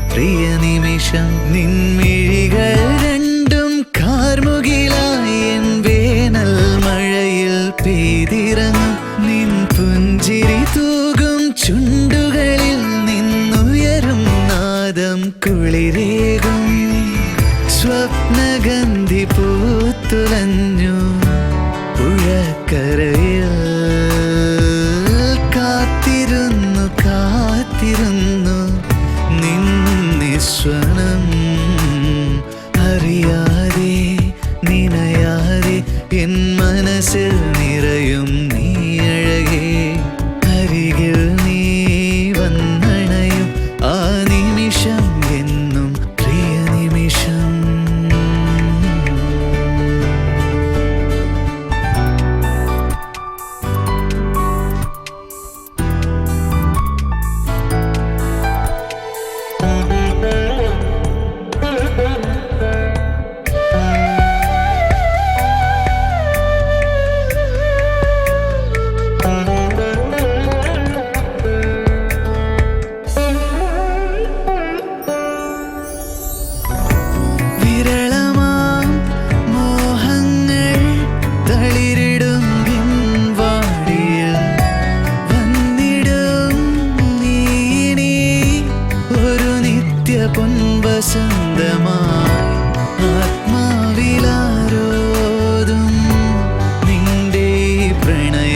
നിമിഷം നിൻമിഴികൾ രണ്ടും കാർമുകിലായി എൻ വേനൽ മഴയിൽ പെയ്തിറങ്ങും. നിൻ പുഞ്ചിരി തൂകും ചുണ്ടുകളിൽ നിന്നുയരും നാദം കുളിരേകും. സ്വപ്നഗന്ധി പൂത്തുലഞ്ഞു പുഴക്കരയിൽ suenan